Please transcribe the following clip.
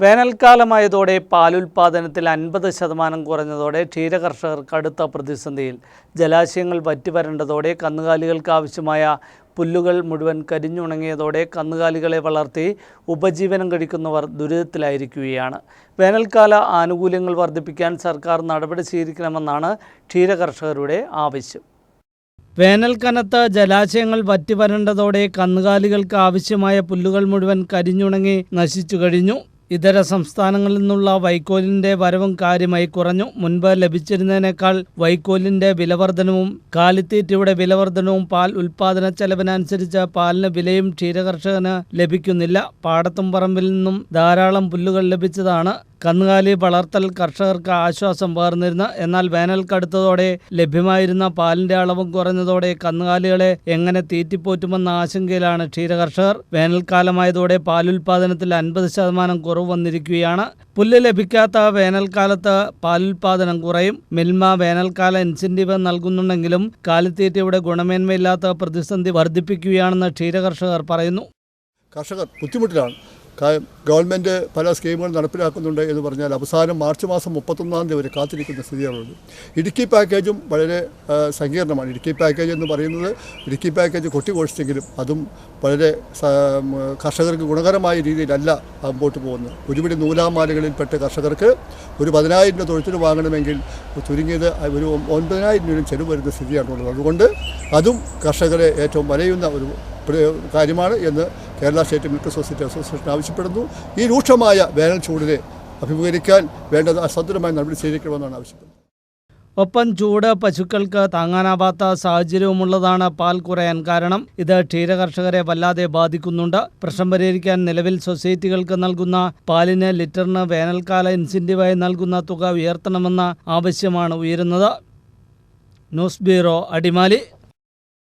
വേനൽക്കാലമായതോടെ പാലുൽപാദനത്തിൽ അൻപത് ശതമാനം കുറഞ്ഞതോടെ ക്ഷീരകർഷകർ കടുത്ത പ്രതിസന്ധിയിൽ. ജലാശയങ്ങൾ വറ്റിവരണ്ടതോടെ കന്നുകാലികൾക്ക് ആവശ്യമായ പുല്ലുകൾ മുഴുവൻ കരിഞ്ഞുണങ്ങിയതോടെ കന്നുകാലികളെ വളർത്തി ഉപജീവനം കഴിക്കുന്നവർ ദുരിതത്തിലായിരിക്കുകയാണ്. വേനൽക്കാല ആനുകൂല്യങ്ങൾ വർദ്ധിപ്പിക്കാൻ സർക്കാർ നടപടി സ്വീകരിക്കണമെന്നാണ് ക്ഷീരകർഷകരുടെ ആവശ്യം. വേനൽ കനത്ത ജലാശയങ്ങൾ വറ്റിവരണ്ടതോടെ കന്നുകാലികൾക്ക് ആവശ്യമായ പുല്ലുകൾ മുഴുവൻ കരിഞ്ഞുണങ്ങി നശിച്ചു കഴിഞ്ഞു. ഇതര സംസ്ഥാനങ്ങളിൽ നിന്നുള്ള വൈക്കോലിന്റെ വരവും കാര്യമായി കുറഞ്ഞു. മുൻപ് ലഭിച്ചിരുന്നതിനേക്കാൾ വൈക്കോലിന്റെ വിലവർദ്ധനവും കാലിത്തീറ്റയുടെ വിലവർദ്ധനവും പാൽ ഉൽപാദന ചെലവിനനുസരിച്ച് പാലിന് വിലയും ക്ഷീരകർഷകന് ലഭിക്കുന്നില്ല. പാടത്തും പറമ്പിൽ നിന്നും ധാരാളം പുല്ലുകൾ ലഭിച്ചതാണ് കന്നുകാലി വളർത്തൽ കർഷകർക്ക് ആശ്വാസം പകർന്നിരുന്നു എന്നാൽ വേനൽ കടുത്തതോടെ ലഭ്യമായിരുന്ന പാലിന്റെ അളവും കുറഞ്ഞതോടെ കന്നുകാലികളെ എങ്ങനെ തീറ്റിപ്പോറ്റുമെന്ന ആശങ്കയിലാണ് ക്ഷീരകർഷകർ. വേനൽക്കാലമായതോടെ പാലുൽപാദനത്തിൽ അൻപത് ശതമാനം കുറവ് വന്നിരിക്കുകയാണ് പുല്ല് ലഭിക്കാത്ത വേനൽക്കാലത്ത് പാലുൽപാദനം കുറയും. മിൽമ വേനൽക്കാല ഇൻസെന്റീവ് നൽകുന്നുണ്ടെങ്കിലും കാലിത്തീറ്റയുടെ ഗുണമേന്മയില്ലാത്ത പ്രതിസന്ധി വർദ്ധിപ്പിക്കുകയാണെന്ന് ക്ഷീരകർഷകർ പറയുന്നു. കർഷകർ ബുദ്ധിമുട്ടിലാണ്. ഗവൺമെന്റ് പല സ്കീമുകൾ നടപ്പിലാക്കുന്നുണ്ട് എന്ന് പറഞ്ഞാൽ അവസാനം മാർച്ച് മാസം മുപ്പത്തൊന്നാം തീയതി വരെ കാത്തിരിക്കുന്ന സ്ഥിതിയാണുള്ളത്. ഇടുക്കി പാക്കേജും വളരെ സങ്കീർണമാണ്. ഇടുക്കി പാക്കേജ് എന്ന് പറയുന്നത് ഇടുക്കി പാക്കേജ് കൊട്ടിഘോഷിച്ചെങ്കിലും അതും വളരെ കർഷകർക്ക് ഗുണകരമായ രീതിയിലല്ല മുമ്പോട്ട് പോകുന്നത്. ഒരുപിടി നൂലാമാലകളിൽപ്പെട്ട് കർഷകർക്ക് ഒരു പതിനായിരം രൂപ തൊഴുത്തിന് വാങ്ങണമെങ്കിൽ ചുരുങ്ങിയത് ഒരു ഒൻപതിനായിരം രൂപയും ചെലവ് വരുന്ന സ്ഥിതിയാണുള്ളത്. അതുകൊണ്ട് അതും കർഷകരെ ഏറ്റവും വലയുന്ന ഒരു കാര്യമാണ് എന്ന് Kerala state milk society association ആവശ്യപ്പെടുന്നു. ഈ രൂക്ഷമായ വേനൽ ചൂടിനെ അഭിമുഖീകരിക്കാൻ വേണ്ട അസദൃഢമായ നടപടി സ്വീകരിക്കണമെന്നാണ് ആവശ്യപ്പെടുന്നത്. ഒപ്പം ചൂട് പശുക്കൾക്ക് താങ്ങാനാവാത്ത സാഹചര്യവുമുള്ളതാണ് പാൽ കുറയാൻ കാരണം. ഇത് ക്ഷീരകർഷകരെ വല്ലാതെ ബാധിക്കുന്നുണ്ട്. പ്രശ്നം പരിഹരിക്കാൻ നിലവിൽ സൊസൈറ്റികൾക്ക് നൽകുന്ന പാലിന് ലിറ്ററിന് വേനൽക്കാല ഇൻസെന്റീവായി നൽകുന്ന തുക ഉയർത്തണമെന്ന ആവശ്യമാണ് ഉയരുന്നത്. News bureau Adimali.